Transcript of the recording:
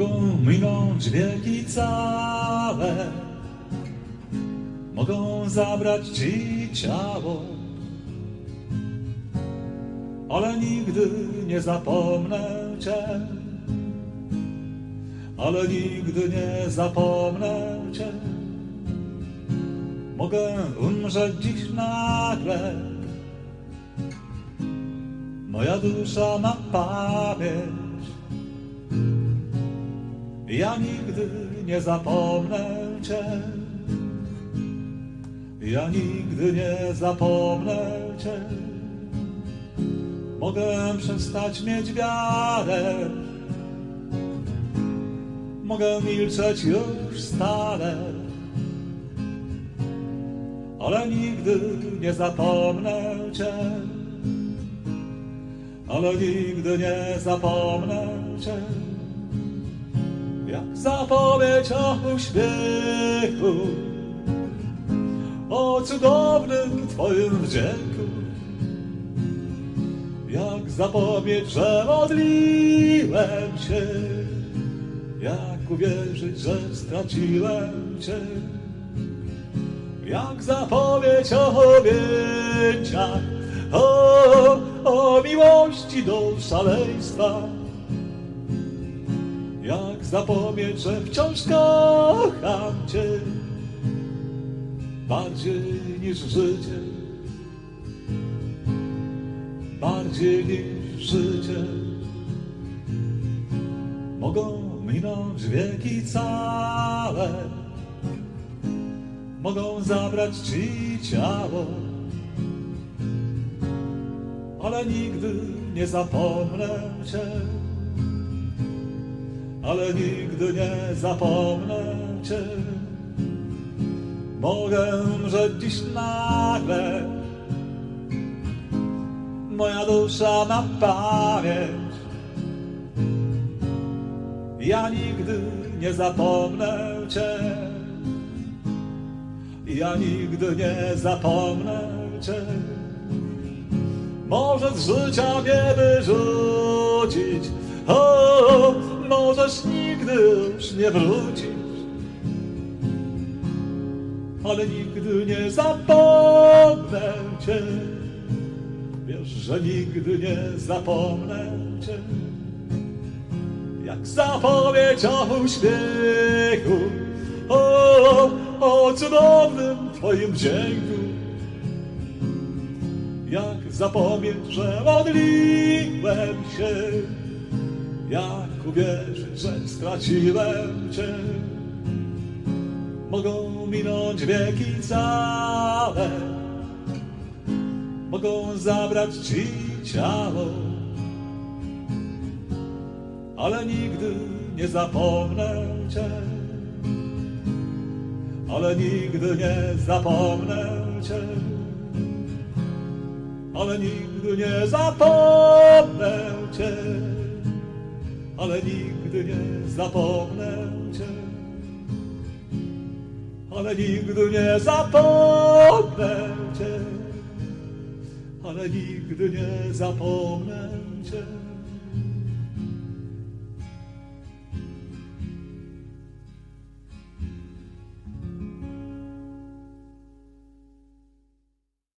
Mogą minąć wieki całe, mogą zabrać ci ciało, ale nigdy nie zapomnę cię, ale nigdy nie zapomnę cię. Mogę umrzeć dziś nagle, moja dusza ma pamięć. Ja nigdy nie zapomnę Cię. Ja nigdy nie zapomnę Cię. Mogę przestać mieć wiarę. Mogę milczeć już stale. Ale nigdy nie zapomnę Cię. Ale nigdy nie zapomnę Cię. Jak zapowiedź o uśmiechu, o cudownym Twoim wdzięku. Jak zapowiedź, że modliłem się, jak uwierzyć, że straciłem Cię. Jak zapowiedź o objęciach, o, o miłości do szaleństwa. Jak zapowiedź, że wciąż kocham Cię. Bardziej niż życie, bardziej niż życie. Mogą minąć wieki całe, mogą zabrać Ci ciało, ale nigdy nie zapomnę Cię ale nigdy nie zapomnę Cię. Mogę umrzeć dziś nagle, moja dusza ma pamięć. Ja nigdy nie zapomnę Cię. Ja nigdy nie zapomnę Cię. Może z życia mnie wyrzucić, możesz nigdy już nie wrócić. Ale nigdy nie zapomnę Cię. Wiesz, że nigdy nie zapomnę Cię. Jak zapowiedź o uśmiechu, o, o cudownym Twoim wdzięku. Jak zapowiedź, że modliłem się, jak uwierzyć, że straciłem Cię? Mogą minąć wieki całe, mogą zabrać Ci ciało, ale nigdy nie zapomnę Cię. Ale nigdy nie zapomnę Cię. Ale nigdy nie zapomnę Cię ale nigdy nie zapomnę Cię. Ale nigdy nie zapomnę Cię. Ale nigdy nie zapomnę Cię.